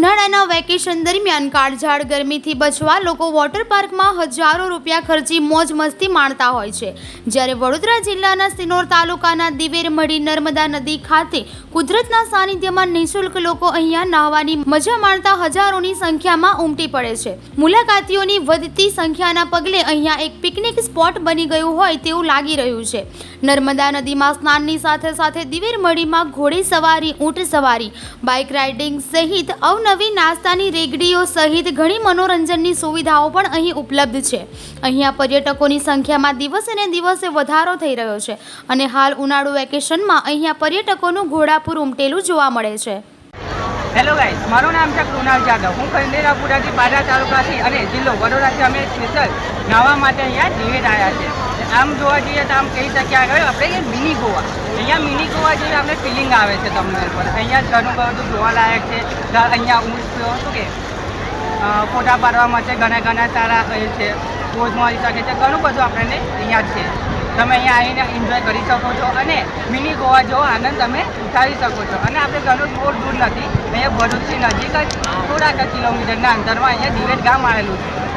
ઉનાળાના વેકેશન દરમિયાન કાળઝાળ ગરમીથી બચવા લોકો વોટર પાર્કમાં હજારો રૂપિયા ખર્ચી મોજ મસ્તી માણતા હોય છે. જ્યારે વડોદરા જિલ્લાના સિનોર તાલુકાના દિવેરમઢી નર્મદા નદી ખાતે કુદરતના સાનિધ્યમાં નિઃશુલ્ક લોકો અહીંયા નહાવાની મજા માણતા હજારોની સંખ્યામાં ઉમટી પડે છે. મુલાકાતીઓની વધતી સંખ્યાના પગલે અહીંયા એક પિકનિક સ્પોટ બની ગયું હોય તેવું લાગી રહ્યું છે. નર્મદા નદીમાં સ્નાનની સાથે સાથે દિવેરમઢીમાં ઘોડી સવારી, ઊંટ સવારી, બાઇક રાઇડિંગ સહિત અવનવી નાસ્તાની રેગડીઓ સહિત ઘણી મનોરંજનની સુવિધાઓ પણ અહીં ઉપલબ્ધ છે. અહીંયા પર્યટકોની સંખ્યામાં દિવસે ને દિવસે વધારો થઈ રહ્યો છે અને હાલ ઉનાળુ વેકેશનમાં અહીંયા પર્યટકોનું ઘોડાપુર ઉમટેલું જોવા મળે છે. હેલો ગાઈસ મારું નામ છે કૃણાલ જાદવ. હું ખંડેરાપુરાથી બારા તાલુકાથી અને જિલ્લો વડોદરાથી અમે સ્પેશિયલ નાવા માટે અહીંયા દિવેટ આવ્યા છે આમ જોવા જઈએ તો આમ કહી શકીએ આગળ આપણે મિની ગોવા. અહીંયા મિની ગોવા જેવી આપણે ફિલિંગ આવે છે તમને પર અહીંયા ઘણું બધું જોવાલાયક છે. અહીંયા અહીંયા ઊંટ શું કે ફોટા પાડવા માટે ઘણા ઘણા સારા છે. પોઝ મળી શકે છે. ઘણું બધું આપણને અહીંયા છે. તમે અહીંયા આવીને એન્જોય કરી શકો છો અને મિની ગોવા જેવો આનંદ તમે ઉઠાવી શકો છો. અને આપણે ઘણું બહુ દૂર નથી, અહીંયા ભરૂચથી નજીક જ થોડાક કિલોમીટરના અંતરમાં અહીંયા દિવેટ ગામ આવેલું છે.